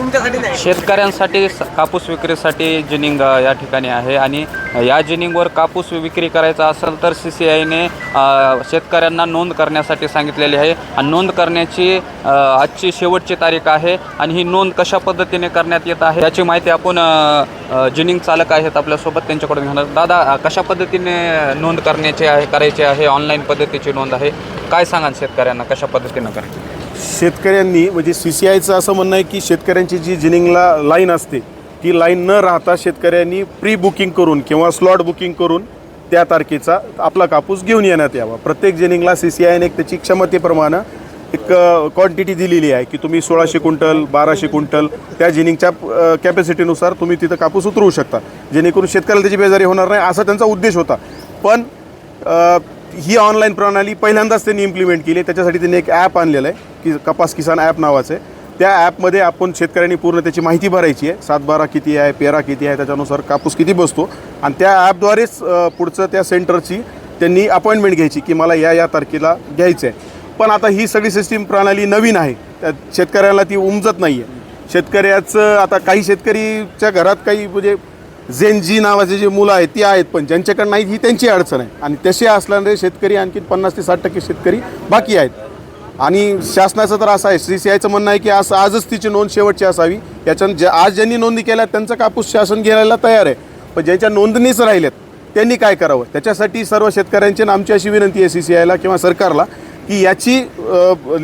तुमच्यासाठी नाही. शेतकऱ्यांसाठी स- कापूस विक्रीसाठी जिनिंग अ, या ठिकाणी आहे. आणि या जिनिंगवर कापूस विक्री करायचा असेल तर सी सी आयने शेतकऱ्यांना नोंद करण्यासाठी सांगितलेली आहे. आणि नोंद करण्याची अ, आजची शेवटची तारीख आहे. आणि ही नोंद कशा पद्धतीने करण्यात येत आहे याची माहिती आपण अ, अ, जिनिंग चालक आहेत आपल्यासोबत. त्यांच्याकडून घेणार. दादा अ, कशा पद्धतीने नोंद करण्याची आहे करायची आहे ऑनलाईन पद्धतीची नोंद आहे? काय सांगाल शेतकऱ्यांना कशा पद्धतीनं करायची शेतकऱ्यांनी म्हणजे सी सी आयचं असं म्हणणं आहे की शेतकऱ्यांची जी जिनिंगला लाईन असते ती लाईन न राहता शेतकऱ्यांनी प्री बुकिंग करून किंवा स्लॉट बुकिंग करून त्या तारखेचा आपला कापूस घेऊन येण्यात यावा. प्रत्येक जिनिंगला सी सी आयने एक त्याची क्षमतेप्रमाणे एक क्वांटिटी दिलेली आहे की तुम्ही सोळाशे क्विंटल बाराशे क्विंटल त्या जिनिंगच्या कॅपॅसिटीनुसार तुम्ही तिथं कापूस उतरवू शकता जेणेकरून शेतकऱ्याला त्याची बेजारी होणार नाही असा त्यांचा उद्देश होता. पण ही ऑनलाईन प्रणाली पहिल्यांदाच त्यांनी इम्प्लिमेंट केली त्याच्यासाठी त्यांनी एक ॲप आणलेलं आहे. की कपास किसान ॲप नावाचं आहे. त्या ॲपमध्ये आपण शेतकऱ्यांनी पूर्ण त्याची माहिती भरायची आहे. सातबारा किती आहे पेरा किती आहे त्याच्यानुसार कापूस किती बसतो. आणि त्या ॲपद्वारेच पुढचं त्या सेंटरची त्यांनी अपॉइंटमेंट घ्यायची की मला या या तारखेला घ्यायचं आहे. पण आता ही सगळी सिस्टीम प्रणाली नवीन आहे. त्या शेतकऱ्याला ती उमजत नाही आहे शेतकऱ्याचं आता काही शेतकरीच्या घरात काही म्हणजे झेनजी नावाचे जे मुलं आहेत ती आहेत पण ज्यांच्याकडे नाहीत ही त्यांची अडचण आहे. आणि तसे असल्याने शेतकरी आणखी पन्नास ते साठ टक्के शेतकरी बाकी आहेत. आणि शासनाचं तर असं आहे सी सी आयचं म्हणणं आहे की असं आजच तिची नोंद शेवटची असावी. याच्यानं ज्या आज ज्यांनी नोंदी केल्या त्यांचा कापूस शासन घ्यायला तयार आहे. पण ज्यांच्या नोंदणीच राहिल्यात त्यांनी काय करावं? त्याच्यासाठी सर्व शेतकऱ्यांची ना आमची अशी विनंती आहे सी सी आयला किंवा सरकारला की याची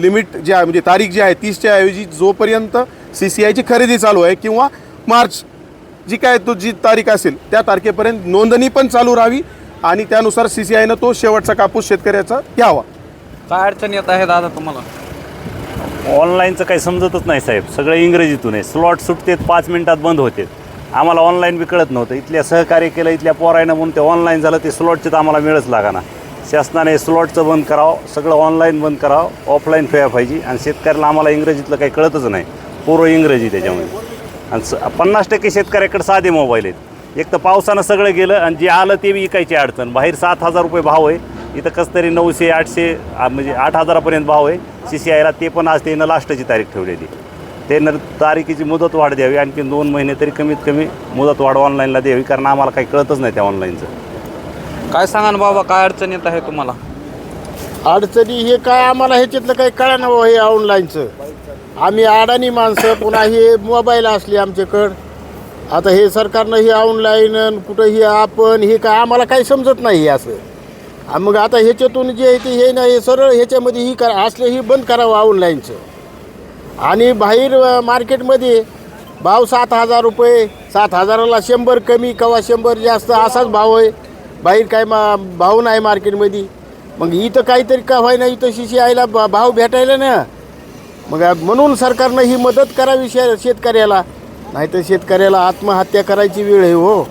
लिमिट जी आहे म्हणजे तारीख जी आहे तीसच्या ऐवजी जोपर्यंत सी सी आयची खरेदी चालू आहे किंवा मार्च जी काय तो जी तारीख असेल त्या तारखेपर्यंत नोंदणी पण चालू राहावी आणि त्यानुसार सी सी आयनं तो शेवटचा कापूस शेतकऱ्याचा घ्यावा. काय अडचण येत आहे दादा तुम्हाला? ऑनलाईनचं काही समजतच नाही साहेब. सगळं इंग्रजीतून आहे. स्लॉट सुटतेत पाच मिनिटात बंद होते. आम्हाला ऑनलाईन बी कळत नव्हतं. इथल्या सहकार्य केलं इथल्या पोरायनं म्हणून ते ऑनलाईन झालं ते स्लॉटचे तर आम्हाला मिळच लागाना. शासनाने स्लॉटचं बंद करावं सगळं ऑनलाईन बंद करावं ऑफलाईन ठेवायला पाहिजे. आणि शेतकऱ्याला आम्हाला इंग्रजीतलं काही कळतच नाही. पूर्व इंग्रजी त्याच्यामध्ये. आणि स पन्नास टक्के शेतकऱ्याकडे साधे मोबाईल आहेत. एक तर पावसानं सगळं गेलं आणि जे आलं ते बी विकायची अडचण. बाहेर सात हजार रुपये भाव आहे. इथं कसं तरी नऊशे आठशे म्हणजे आठ हजारापर्यंत भाव आहे. सी सी आयला ते पण आज त्यानं लास्टची तारीख ठेवलेली. त्यानं तारखेची मुदत वाढ द्यावी आणखी दोन महिने तरी कमीत कमी मुदत वाढ ऑनलाईनला द्यावी कारण आम्हाला काही कळतच नाही त्या ऑनलाईनचं काय सांगा ना बाबा काय अडचण येत आहे तुम्हाला? अडचणी हे काय आम्हाला ह्याच्यातलं काही कळा ना हे ऑनलाईनचं आम्ही अडाणी माणसं पुन्हा हे मोबाईल असले आमच्याकडं. आता हे सरकारनं हे ऑनलाईन कुठं हे आपण हे काय आम्हाला काही समजत नाही हे असं. आ मग आता ह्याच्यातून जे आहे ते हे नाही सरळ ह्याच्यामध्ये ही करा असलं ही बंद करावं ऑनलाईनचं आणि बाहेर मार्केटमध्ये भाव सात हजार रुपये सात हजाराला शंभर कमी कवा शंभर जास्त असाच भाव आहे. बाहेर काय मा भाव नाही मार्केटमध्ये. मग इथं काहीतरी का व्हाय नाही इथं शिशी आयला भाव भेटायला ना. मग म्हणून सरकारनं ही मदत करावी शे शेतकऱ्याला. नाहीतर शेतकऱ्याला आत्महत्या करायची वेळ आहे हो.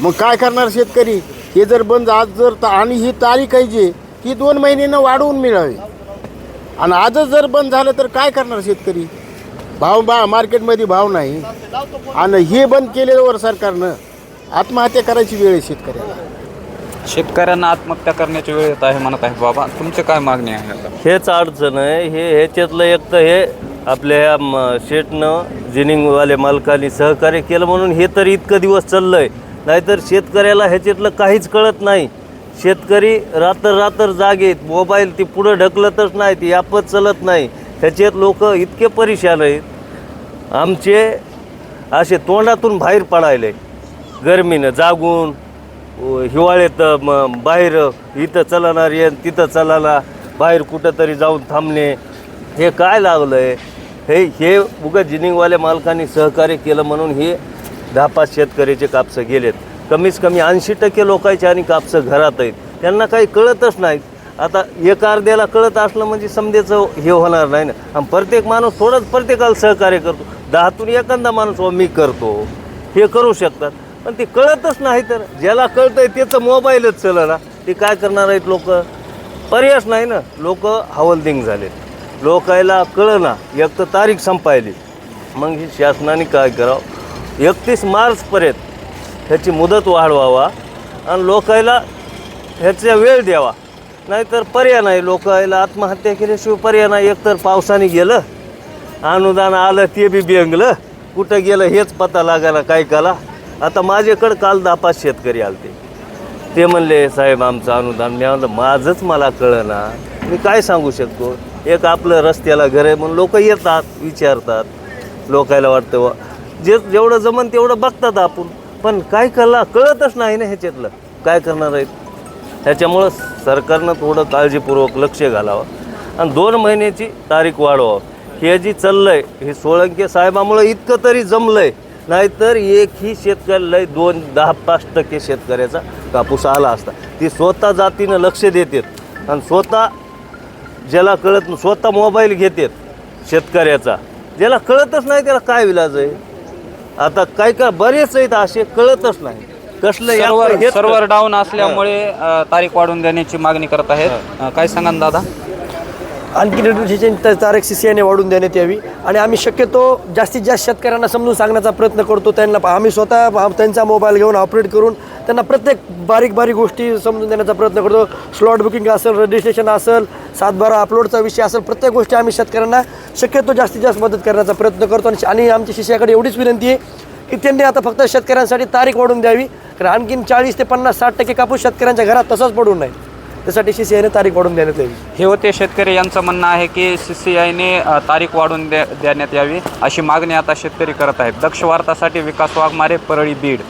मग काय करणार शेतकरी? हे जर बंद आज जर ता- आणि ही तारीख आहे जी ही दोन महिन्यानं वाढवून मिळावी. आणि आजच जर बंद झालं तर काय करणार शेतकरी? भाव बा मार्केटमध्ये भाव नाही. आणि हे बंद केल्यावर सरकारनं आत्महत्या करायची वेळ आहे शेतकऱ्याला. शेतकऱ्यांना आत्महत्या करण्याची वेळ येत आहे म्हणत आहे. बाबा तुमची काय मागणी आहे आता? हेच अडचण आहे. हे ह्याच्यातलं एक तर हे आपल्या ह्या म- शेटनं जिनिंगवाले मालकांनी सहकार्य केलं म्हणून हे तर इतकं दिवस चाललं आहे नाहीतर शेतकऱ्याला ह्याच्यातलं काहीच कळत नाही. शेतकरी रात्र रात्र जागेत मोबाईल ती पुढं ढकलतच नाही ती आपत चलत नाही. ह्याच्यात लोक इतके परेशान आहेत. आमचे असे तोंडातून बाहेर पडायले. गरमीनं जागून हिवाळ्यात मग बाहेर इथं चलणार ये तिथं चलाना बाहेर कुठंतरी जाऊन थांबणे. हे काय लागलं आहे हे हे उगा जिनिंगवाल्या मालकांनी सहकार्य केलं म्हणून हे दहा पाच शेतकऱ्याचे कापसं गेलेत. कमीच कमी ऐंशी टक्के लोकांचे आणि कापसं घरात आहेत. त्यांना काही कळतच नाहीत. आता एक अर्ध्याला कळत असलं म्हणजे समजेचं हे होणार नाही ना. आणि प्रत्येक माणूस थोडंच प्रत्येकाला सहकार्य करतो. दहातून एखादा माणूस मी करतो. हे करू शकतात. पण ते कळतच नाही तर ज्याला कळतंय त्याचं मोबाईलच चलना. ते काय करणार आहेत लोक? पर्यायच नाही ना. लोक हवलदिंग झालेत. लोकायला कळना. एक तर तारीख संपायली. मग ही शासनाने काय करावं? एकतीस मार्चपर्यंत ह्याची मुदत वाढवावा आणि लोकायला ह्याचा वेळ द्यावा. नाहीतर पर्याय नाही. लोकायला आत्महत्या केल्याशिवाय पर्याय नाही. एकतर पावसाने गेलं अनुदान आलं ते बी बेंगलं. कुठं गेलं हेच पता लागायला काय कला. आता माझ्याकडं काल दहा पाच शेतकरी आलते. ते म्हणले साहेब आमचं अनुदान मी म्हणलं माझंच मला कळना. मी काय सांगू शकतो? एक आपलं रस्त्याला घर आहे म्हणून लोक येतात विचारतात. लोकायला वाटतं जे जेवढं जमन तेवढं बघतात आपण. पण काय कला कळतच नाही ना ह्याच्यातलं. काय करणार आहेत? त्याच्यामुळं सरकारनं थोडं काळजीपूर्वक लक्ष घालावं. आणि दोन महिन्याची तारीख वाढवावं. हे जी चाललं आहे हे सोळंके साहेबामुळं इतकं तरी जमलं आहे नाहीतर एकही शेतकऱ्याला लय दोन दहा पाच टक्के शेतकऱ्याचा कापूस आला असता. ती स्वतः जातीनं लक्ष देतात. आणि स्वतः ज्याला कळत स्वतः मोबाईल घेतात शेतकऱ्याचा. ज्याला कळतच नाही त्याला काय विलाज आहे? आता काय काय बरेच आहेत असे कळतच नाही. कसलं या- सर्व्हर हेच सर्व्हर डाऊन असल्यामुळे अ, तारीख वाढवून देण्याची मागणी करत आहेत. अ, काय सांगा ना दादा? आणखी नोटिफिकेशन तारीख सी सी आयने वाढून देण्यात यावी. आणि आम्ही शक्यतो जास्तीत जास्त शेतकऱ्यांना समजून सांगण्याचा प्रयत्न करतो. त्यांना आम्ही स्वतः त्यांचा मोबाईल घेऊन ऑपरेट करून त्यांना प्रत्येक बारीक बारीक गोष्टी समजून देण्याचा प्रयत्न करतो. स्लॉट बुकिंग असेल रजिस्ट्रेशन असेल सातबारा अपलोडचा विषय असेल प्रत्येक गोष्टी आम्ही शेतकऱ्यांना शक्यतो जास्तीत जास्त मदत करण्याचा प्रयत्न करतो. आणि आणि आमच्या शिष्याकडे एवढीच विनंती आहे की त्यांनी आता फक्त शेतकऱ्यांसाठी तारीख वाढून द्यावी. कारण आणखीन चाळीस ते पन्नास साठ टक्के कापूस शेतकऱ्यांच्या घरात तसंच पडून नाही त्यासाठी सी सी आयने तारीख वाढून देण्यात यावी. हे होते शेतकरी यांचं म्हणणं आहे की सी सी आयने तारीख वाढवून दे देण्यात यावी अशी मागणी आता शेतकरी करत आहेत. दक्ष वार्तासाठी विकास वाघमारे परळी बीड.